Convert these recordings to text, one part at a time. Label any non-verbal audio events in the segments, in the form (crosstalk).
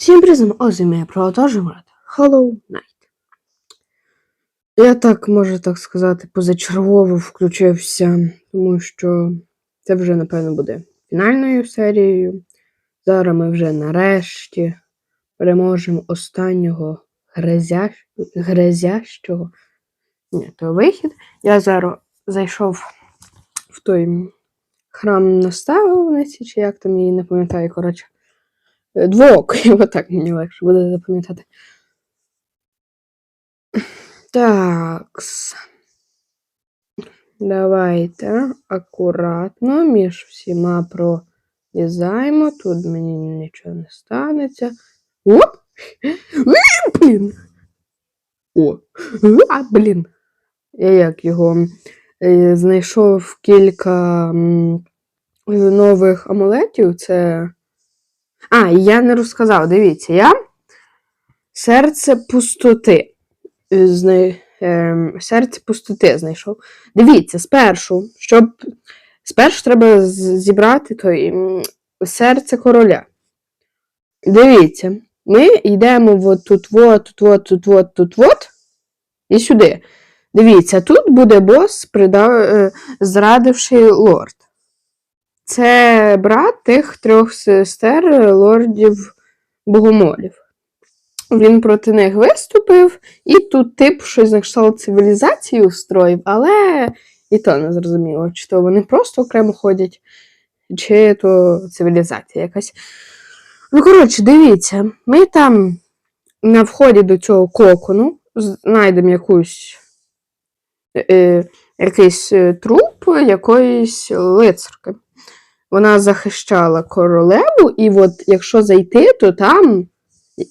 Всім привіт, ось ми продовжуємо грати Hollow Knight. Я так, можу так сказати, позачергово включився, тому що це вже, напевно, буде фінальною серією. Зараз ми вже нарешті переможемо останнього грязя... грязящого. Ні, то вихід. Я зараз зайшов в той храм наставниці, чи як там її не пам'ятаю, коротше. Е, Двоокий, (laughs) отак мені легше буде запам'ятати. Такс. Давайте акуратно між всіма пролізаємо. Тут мені нічого не станеться. Е, (laughs) Блін! О! А, блін! Я як його е, знайшов кілька нових амулетів. Це. А, я не розказав, дивіться, я серце пустоти. е, Зна... ем, серце пустоти знайшов. Дивіться, спершу, щоб. Спершу треба зібрати той серце короля. Дивіться, ми йдемо от тут, от, тут, от, тут, от, тут, от, і сюди. Дивіться, тут буде бос, придав, е, зрадивший лорд. Це брат тих трьох сестер лордів богомолів. Він проти них виступив, і тут тип щось на кшталт цивілізації устроїв, але і то не зрозуміло, чи то вони просто окремо ходять, чи то цивілізація якась. Ну, коротше, дивіться, ми там на вході до цього кокону знайдемо якусь, е, якийсь е, труп якоїсь лицарки. Вона захищала королеву, і от якщо зайти, то там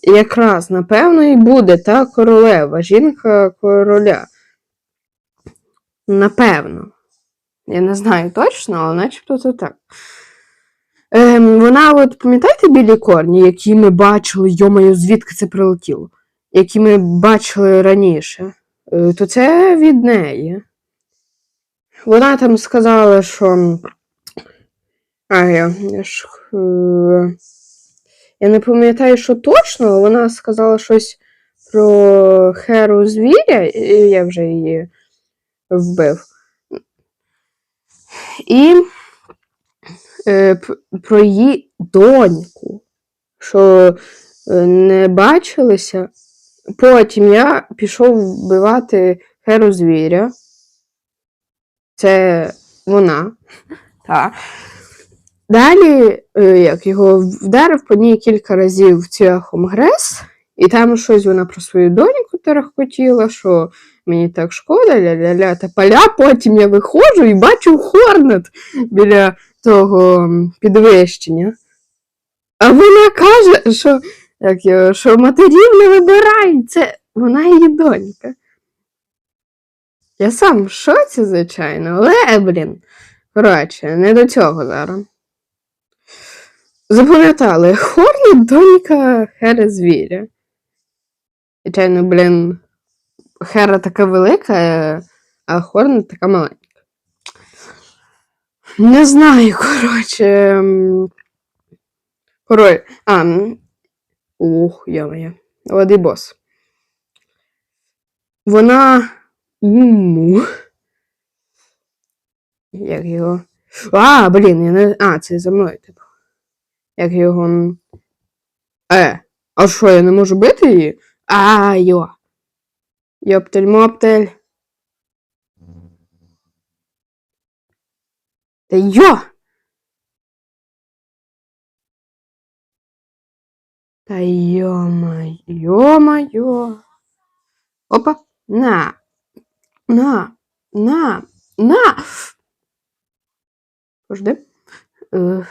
якраз, напевно, і буде та королева, жінка короля. Напевно. Я не знаю точно, але начебто це так. Ем, вона, от пам'ятаєте білі корні, які ми бачили, йомаю, звідки це прилетіло? Які ми бачили раніше, Е, то це від неї. Вона там сказала, що. А, я, я ж. Я не пам'ятаю, що точно, вона сказала щось про Херу звіря, і я вже її вбив. І е, про її доньку, що е, не бачилися. Потім я пішов вбивати Херу звіря. Це вона. Та. Далі, е, як його вдарив по ній кілька разів цвяхом Грес, і там щось вона про свою доньку терехотіла, що мені так шкода, ля-ля-ля та поля. Потім я виходжу і бачу Хорнет біля того підвищення. А вона каже, що, як його, що матерів не вибирай, це вона її донька. Я сам в шоці, звичайно, але, блін. Коротше, не до цього зараз. Запам'ятали, Хорні донька Хери звіря. Звичайно, блін, Хера така велика, а Хорні така маленька. Не знаю, коротше. м, Коротше, а, ух, йо-моє. Ладий бос. Вона. Уму. Як його. А, блін, я не. А, це за мною, типу. Як його. Е, а що, я не можу бити її? А, йо. Йоптель моптель. Та йо! Та йома, йома-йо. Опа, на. На, на, на. Пожди. Е,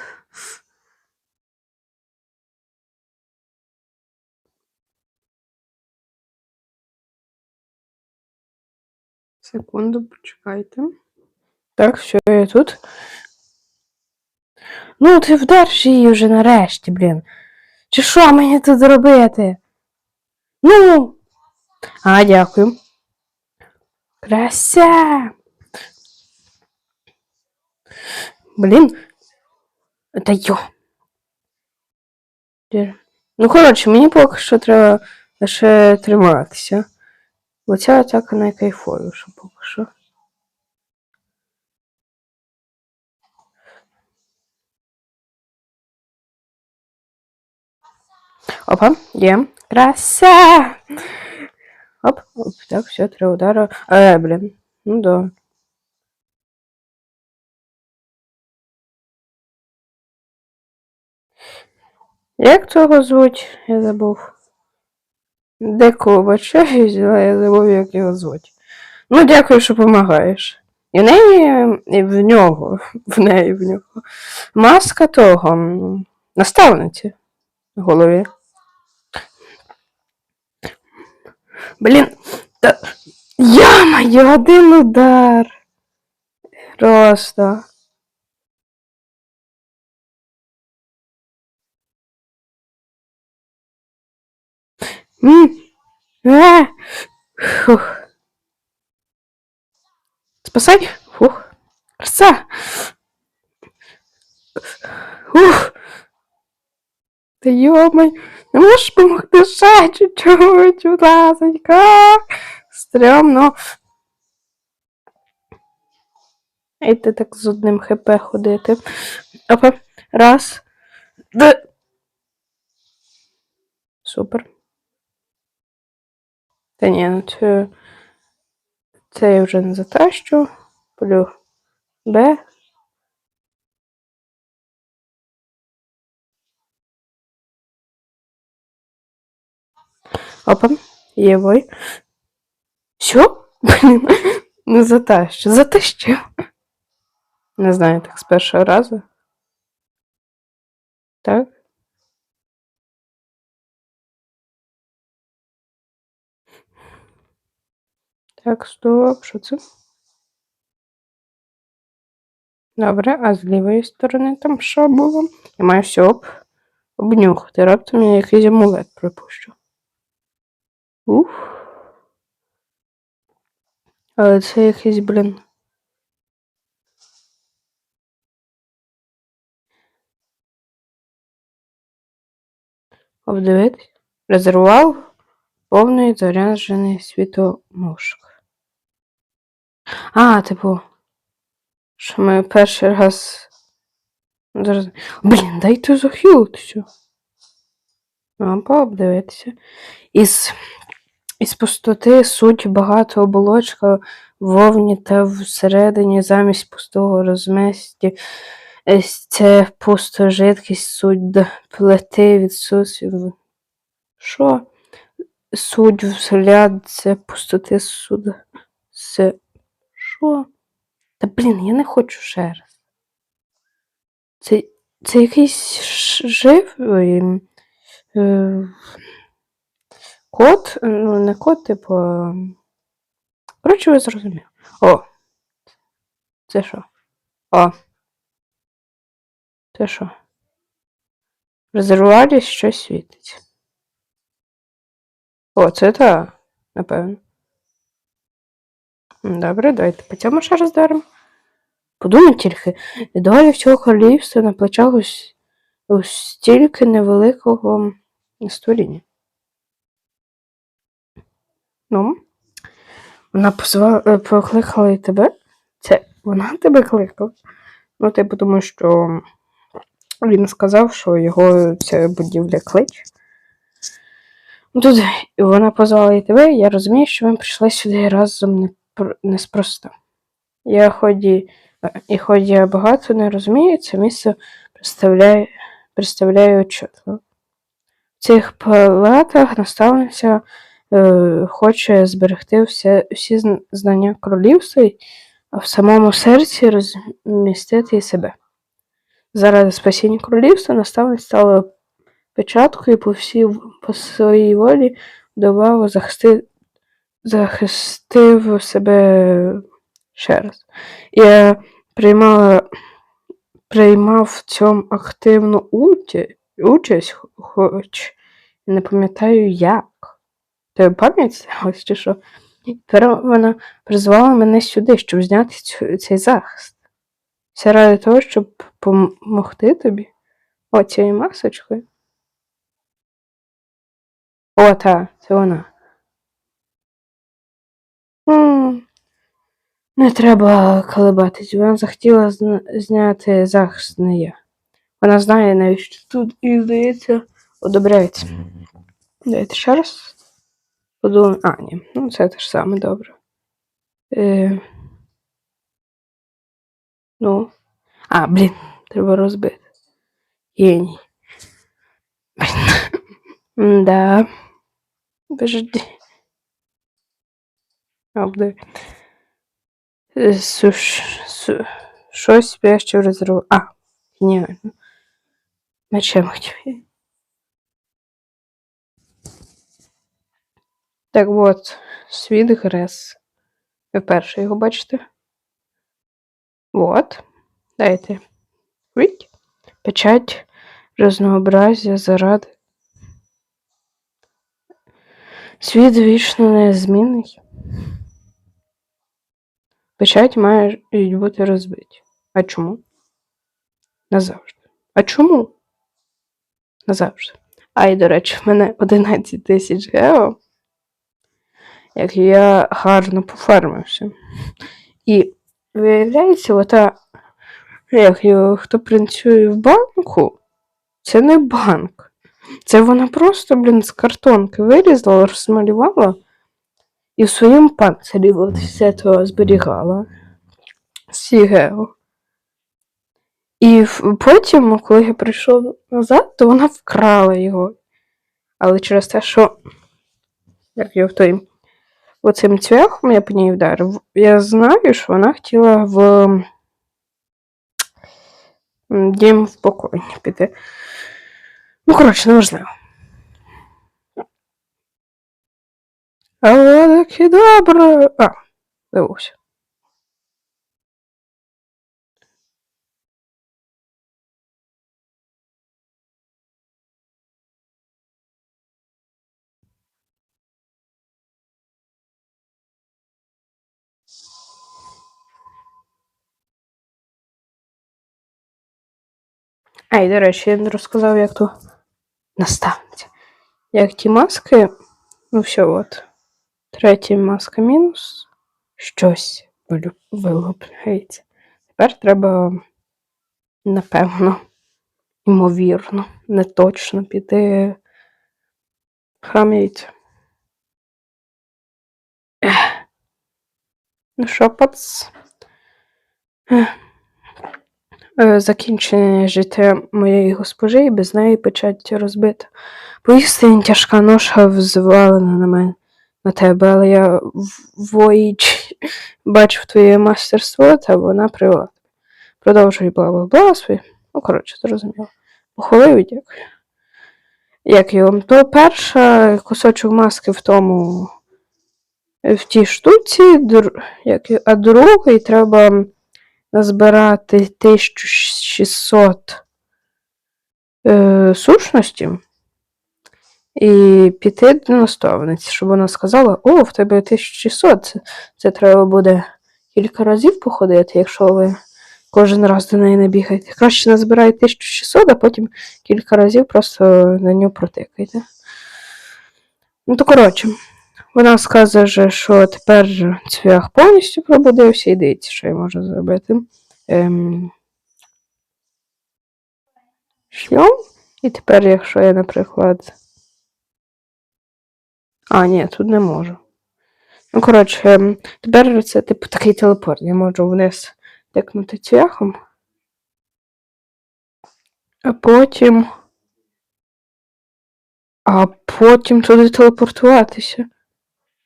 Секунду, почекайте. Так, все, я тут. Ну, ти вдар же її вже нарешті, блін. Чи що мені тут робити? Ну. А, дякую. Крася. Блін. Та йо. Ну, коротше, мені поки що треба лише триматися. Бо ця атака найкайфовіша поки що. Опа, є. Краса! Оп, оп, так, все, три удара. Е, блін. Ну да. Як цього звуть? Я забув. Декого бачаю взяла, я забув, як його звуть. Ну, дякую, що допомагаєш. І в неї, і в нього, в неї, в нього. Маска того наставниці в голові. Блін, та... Я один удар. Просто. Фух. Спасай. Фух. Краса. Ух. Та йомай. Не можеш помогти ще чуть-чуть, будь ласочка. Стрьомно. Ти так з одним хп ходити. Опа. Раз. Д. Супер. Та ні, ну це. Це я вже не затащу. Плю Б. Опа, є бой. Що? Блін, (laughs) не затащу. Затащив. Не знаю, так з першого разу. Так. Так, стоп, що це? Добре, а з лівої сторони там що було? Я маю все об... обнюхати. Раптом я якийсь амулет припущу. Ух. Але це якийсь, блін. Обдивитись. Резервував повний заряджений світомушок. А, типу. Що ми перший раз. Блін, дайте захилитися. Опа, обдивитися. Із, із пустоти суть багато оболочка вовні та всередині замість пустого розместі. Це пуста жидкість, суть плити відсутстві. Що? Суть взгляд, це пустоти суд. Це. Що? Та блін, я не хочу раз. Це, це якийсь живий. Е, код, ну не код, типу. Коротше, ви зрозуміли. О. Це що? О. Це що? В резервуарі щось світить. О, це та, напевно. Добре, давайте по цьому ще раз даримо. Подумай тільки, доля всього королівства на плечах ось, ось стільки невеликого створіння. Ну, вона позва... е, покликала і тебе? Це вона тебе кликала? Ну, типу, тому що він сказав, що його ця будівля клич. Тут вона позвала і тебе, я розумію, що ми прийшли сюди разом не неспроста. Я ході, і хоч я багато не розумію, це місце представляє, представляю чітко. В цих палатах наставниця е, хоче зберегти все, всі знання королівства, а в самому серці розмістити і себе. Заради спасіння королівства наставниця стала печаткою по всій по своїй волі добавив захисти, захистив себе ще раз. Я приймала, приймав в цьому активну участь, хоч не пам'ятаю як. Тебе пам'ять сталося чи що? Тепер вона призвала мене сюди, щоб зняти цю, цей захист. Все ради того, щоб допомогти тобі. О, цією масочкою. О, та, це вона. Не треба колебатись. Вона захотіла зняти захист не я. Вона знає, навіщо тут і здається, одобряється. Давайте ще раз. Подумаємо. А, ні, ну це те ж саме добре. Е... Ну. А, блін, треба розбити. Блін. Да. Подожди. Обди. Е. Щось спяще розрив. А, геніально. Мечем хотів. Так от, світ Грес. Ви вперше його бачите? Вот. Дайте. Печать разнообразия заради. Світ вічно незмінний. Печать має бути розбиті. А чому? Назавжди. А чому? Назавжди. А і, до речі, в мене 11 тисяч гео. Як я гарно пофармився. І виявляється, ота, як його, хто працює в банку, це не банк. Це вона просто, блін, з картонки вирізала, розмалювала і в своєму панцирі все то зберігала. Всі гео. І потім, коли я прийшов назад, то вона вкрала його. Але через те, що як я в той оцим цвяхом я по ній вдарив, я знаю, що вона хотіла в дім в покой піти. Ну, коротше, неважливо. Але таки добре. А, забувся. А, і, до речі, я не розказав, як то наставниця. Як ті маски, ну все, от. Третя маска мінус. Щось вилупляється. Тепер треба, напевно, ймовірно, не точно піти храм яйця. Ну що, пац? Е, Закінчення життя моєї госпожи, і без неї печать розбита. Поістині тяжка ноша взвалена на мене, на тебе, але я воїч (laughs) бачив твоє мастерство, та вона привела. Продовжуй бла бла бла свої. Ну, коротше, зрозуміло. Похвалив і дякую. Як його? То перша кусочок маски в тому в тій штуці, як, а другий треба назбирати 1600 е, сущності і піти до наставниці, щоб вона сказала: О, в тебе 1600. Це, це треба буде кілька разів походити, якщо ви кожен раз до неї не бігаєте. Краще назбирайте 1600, а потім кілька разів просто на нього протикайте. Ну, то коротше. Вона скаже, що тепер цвях повністю пробудився і дивіться, що я можу зробити. Ем... Шльом. І тепер, якщо я, наприклад. А, ні, тут не можу. Ну, коротше, ем, тепер це типу такий телепорт. Я можу вниз тикнути цвяхом. А потім. А потім туди телепортуватися.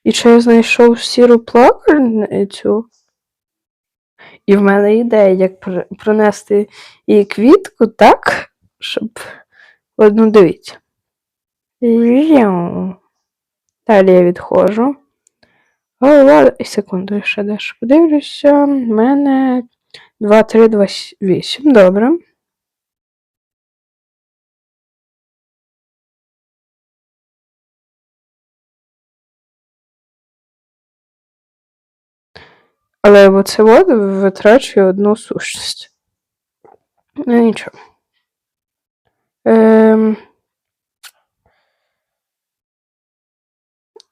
І чи я знайшов сіру плакальницю? І в мене ідея, як пр- пронести її квітку так, щоб. От, ну, дивіться. Далі я відходжу. І секунду, ще дещо подивлюся. У мене 2, 3, 2, 8. Добре. Але оце от витрачує одну сущність. Ну нічого. Ем...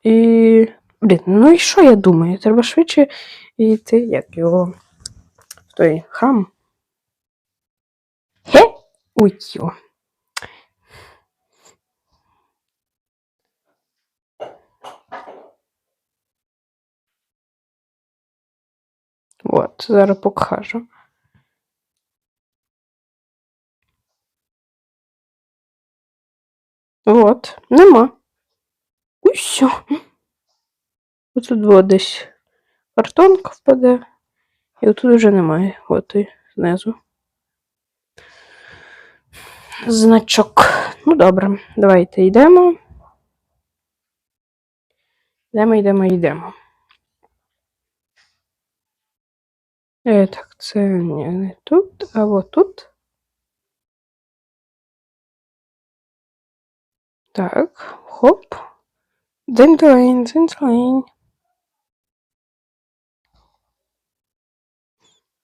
І. Блін, ну і що я думаю? Треба швидше йти, як його в той храм. Хе? Ой, йо. От, зараз покажу. От, нема. Ой, все. Отут було десь картонка впаде. І отут вже немає. От і знизу. Значок. Ну, добре, давайте йдемо. Йдемо, йдемо, йдемо. Е, так, це ні, не тут, а от тут. Так, хоп. Дзинь-дзинь, дзинь-дзинь.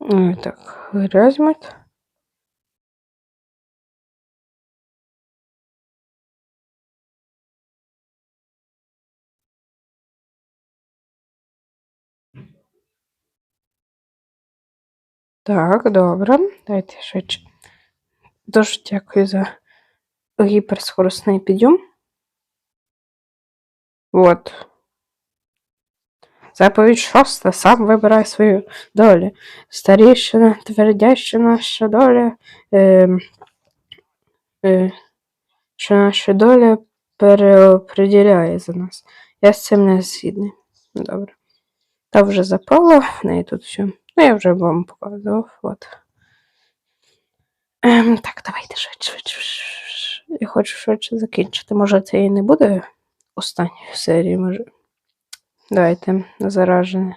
Е, Так, грязьмет. Так, добре. Дайте швидше. Дуже дякую за гіперскоростний підйом. От. Заповідь шоста. Сам вибирай свою долю. Старіщина, твердяща наша доля. Е, е, що наша доля переопределяє за нас. Я з цим не згідний. Добре. Та вже запало, в неї тут все. Ну, я вже вам показував. От. Ем, так, давайте швидше, швидше. Я хочу швидше закінчити. Може, це і не буде останньої серії, може. Давайте на заражений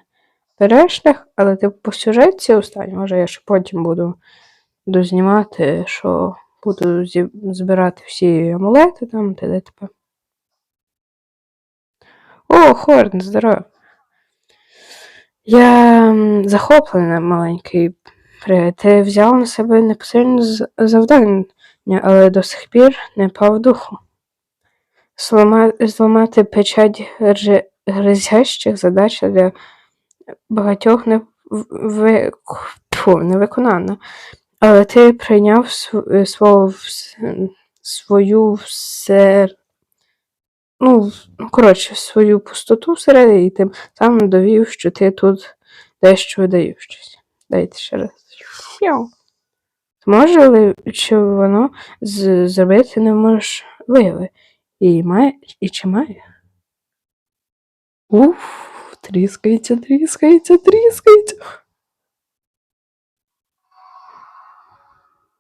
перешлях, але типу по сюжетці останній. Може, я ще потім буду дознімати, що буду збирати всі амулети там, т.п. О, Хорн, здорово. Я захоплена маленький. Привид. Ти взяв на себе непосильне завдання, але до сих пір не пав духу. Зламати печать гри- гризящих задача для багатьох не, в- ви... Тьфу, не виконана. Але ти прийняв свого свою все. Ну, ну, коротше, свою пустоту всередині і тим самим довів, що ти тут дещо видаючись. Дайте ще раз. Фяу. Зможе ли чи воно зробити неможливе? І має, і чи має? Уф, тріскається, тріскається, тріскається.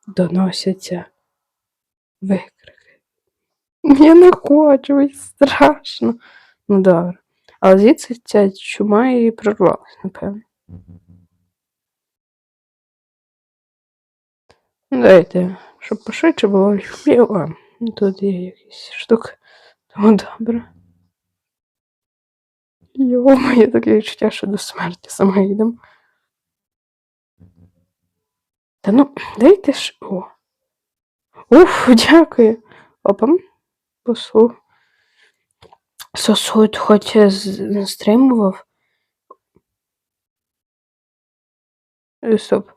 Доносяться викрики. Я не хочу, страшно. Ну добре. Але звідси ця чума і прорвалась, напевно. Дайте, щоб пошвидше було. О, тут є якісь штуки. Тому добре. Йома, є таке відчуття, що до смерті саме йдемо. Та ну, дайте ж. О. Уф, дякую. Опам. Посу. Сосуд хоч стримував. Е, Стоп.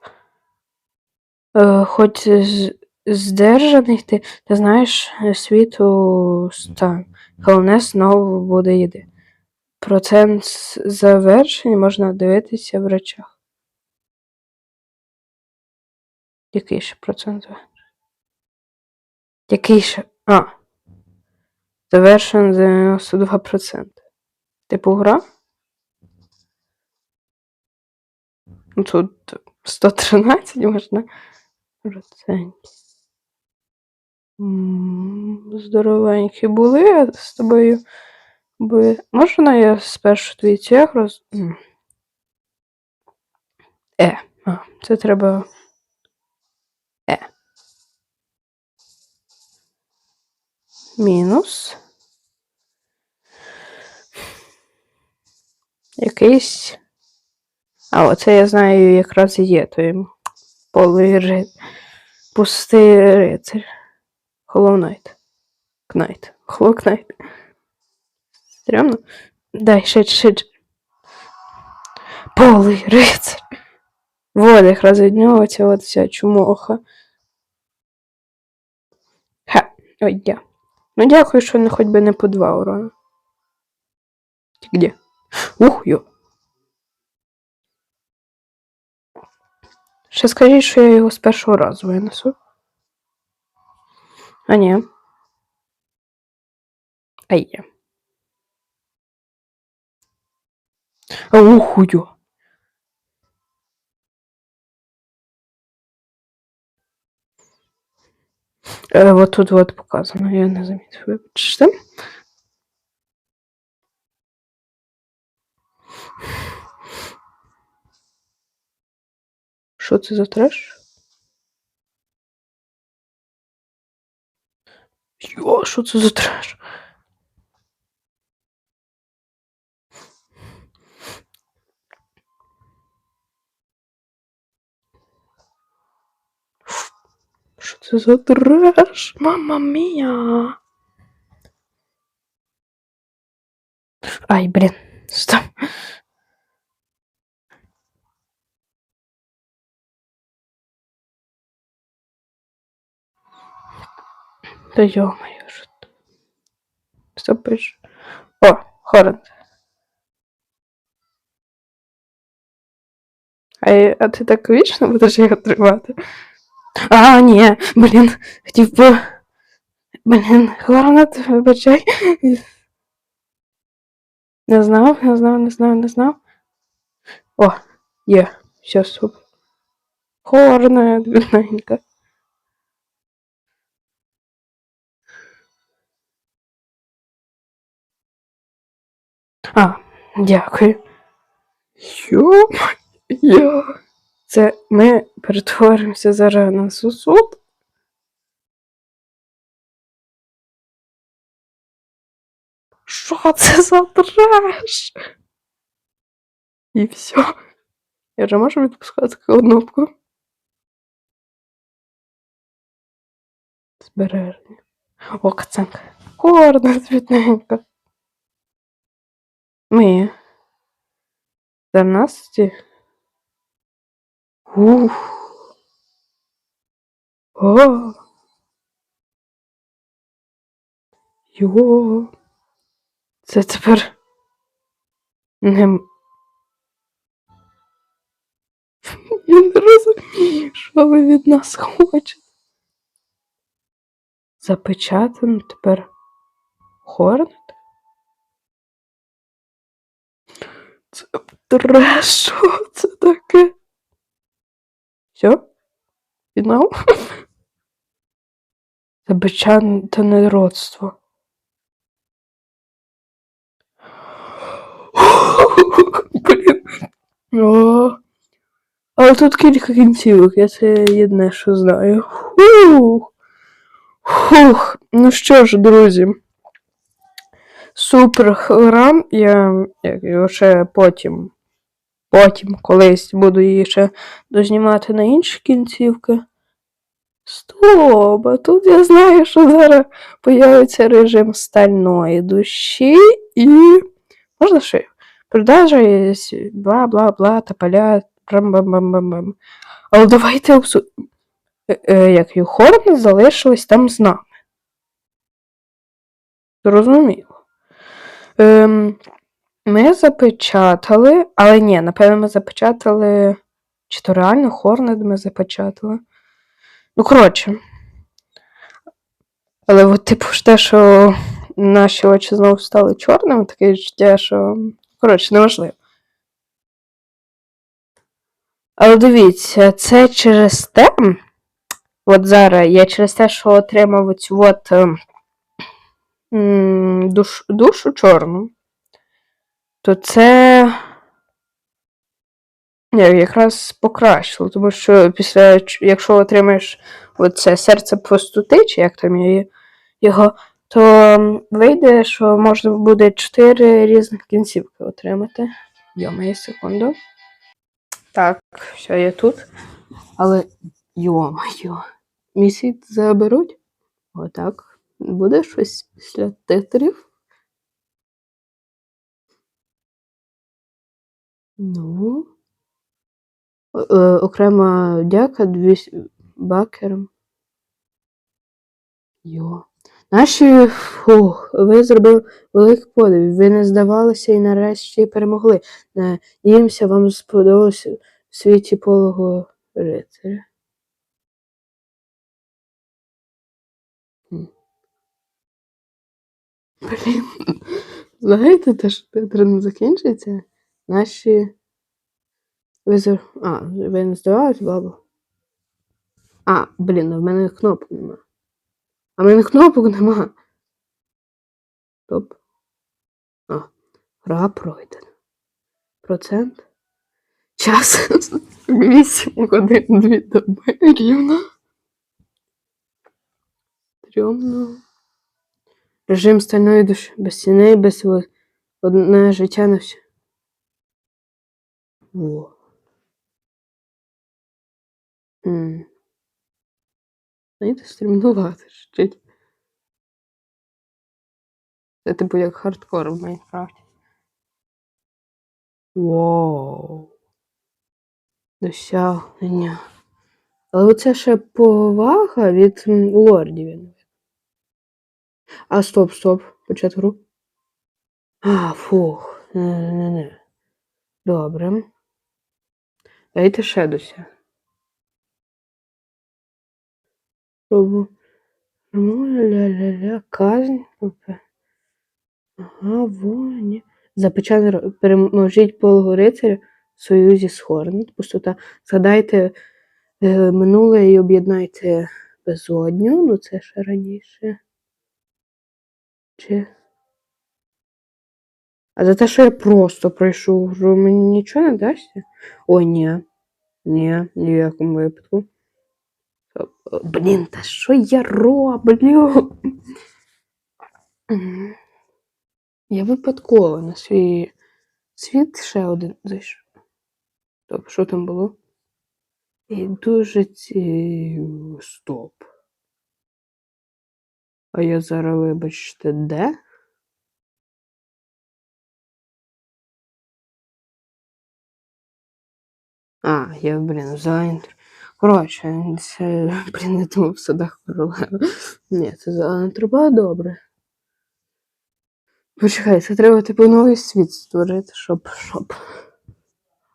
Е, хоч з- здержаний ти, ти знаєш світу стан. Головне знову буде йти. Процент з- завершень можна дивитися в речах. Який ще процент завершень? Який ще? А. Завершен 92%. Типу гра? Ну, Тут 113 можна. Процентів. Здоровенькі були а з тобою. Були. Можна я спершу твій цех роз. Е. А, це треба. Е. Мінус. Якийсь. А, оце я знаю, якраз є той полий пустий рицар. Холоу Найт. Кнайт. Холоу Кнайт. Стрьомно? Дай, шить, шить. Полий рицар. Вот від нього ця вся чумоха. Ха, ой, я. Ну дякую, що не хоч би не по два урона. Ти Где? Ух, йо. Ще скажіть, що я його з першого разу винесу. А ні. А є. А уху йо. Е, вот тут вот показано, я не замітив. Вибачте. Що це за треш? Йо, що це за треш? Що це за треш? Мама мія. Ай, блін, стоп. Та йо-моє, що? Стоп, пиш. О, Хорен. А, а ти так вічно будеш його тримати? А, ні, блін, хотів би. Блін, Хорнет, вибачай. Не знав, не знав, не знав, не знав. О, є, все супер. Хорнет, бідненька. А, дякую. Йо-моє. Це ми перетворимося зараз на сусуд. Що це за треш? І все. Я вже можу відпускати кнопку. Збереження. О, кацанка. Горда, бідненька. Ми. 14. Ух. О. Йо. Це тепер не. Я не розумію, що ви від нас хочете. Запечатано тепер Хорнет? Це треш, що це таке? Все? Фінал? (laughs) Запечатане родство. (laughs) Блін. О. Але тут кілька кінцівок, я це єдне, що знаю. Фух. Фух. Ну що ж, друзі. Супер храм. Я його ще потім. Потім колись буду її ще дознімати на інші кінцівки. Стоп, а тут я знаю, що зараз появиться режим стальної душі і. Можна ще? Продажа бла бла бла тополя бам-бам-бам-бам-бам. Але давайте усу... е, е, як і Хорни залишились там з нами. Зрозуміло. Ем, ми запечатали, але ні, напевно, ми запечатали. Чи то реально Хорнет ми запечатали? Ну, коротше. Але от, типу, ж те, що наші очі знову стали чорними, таке відчуття, що. Коротше, неважливо. Але дивіться, це через те. От зараз я через те, що отримав оцю от ем, душ, душу чорну, то це. Ні, якраз покращило, тому що після, якщо отримаєш оце серце пустоти, чи як там його, то вийде, що можна буде 4 різних кінцівки отримати. Йомає секунду. Так, все, я тут. Але йо-моє, місяць заберуть. Отак. Буде щось після титрів. Ну. Е, окрема дяка двісь бакерам. Йо. Наші фух, ви зробили великий подив. Ви не здавалися і нарешті перемогли. Надіємося, вам сподобалося в світі полого рицаря. Блін. Знаєте, те, що титр не закінчиться? Наші. Ви за... А, ви не здавались, бабу? А, блін, в мене кнопок нема. А в мене кнопок нема. Стоп. А, гра пройдена. Процент. Час. 8 годин 2 доби. Рівно. Стрьомно. Режим стальної душі. Без стіни, без сили. Одне життя на все. Во. Знаєте, стрімнувати щить. Це типу як хардкор в Майнкрафті. Вау. Досягнення. Але оце ще повага від лордів. А, стоп, стоп. Почати гру. А, фух. Не-не-не. Добре. Дайте ще дося. Пробу. Ля-ля-ля. Казнь. Ага, воні. Запечатати переможіть полого рицаря в союзі з Хорнет. Пустота. Згадайте е, минуле і об'єднайте безодню. Ну, це ще раніше. Чи. А за те, що я просто пройшов гру, мені нічого не дасться? Ой, ні. Ні, ні в якому випадку. О, о, Блін, та що я роблю? Я випадково на свій світ ще один зайшов. Стоп, що там було? І дуже ці. Стоп. А я зараз, вибачте, де? А, я, блін, зелень. Коротше, це, блін, не думав в садах королева. Ні, це зелена труба, добре. Почекай, це треба, типу, новий світ створити, щоб. щоб.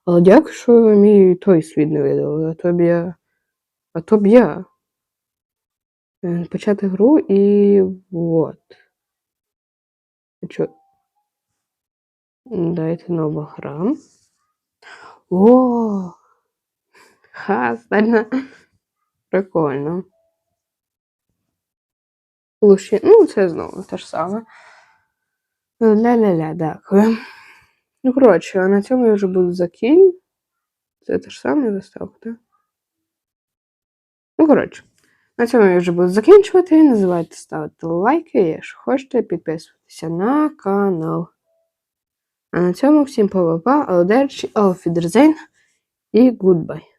Але дякую, що мій той світ не видали, а то б я. А то б я. Е, Почати гру і вот. Чо? Дайте нова гра. О! Ха, стальна. Прикольно. Луші. Ну, це знову те ж саме. Ля-ля-ля, дякую. Ну, коротше, на цьому я вже буду закінь. Це те ж саме заставка, так? Ну, коротше, на цьому я вже буду закінчувати. Не забувайте ставити лайки, якщо хочете, підписуватися на канал. А на цьому всім па-па-па, алдерчі, алфідерзейн і гудбай.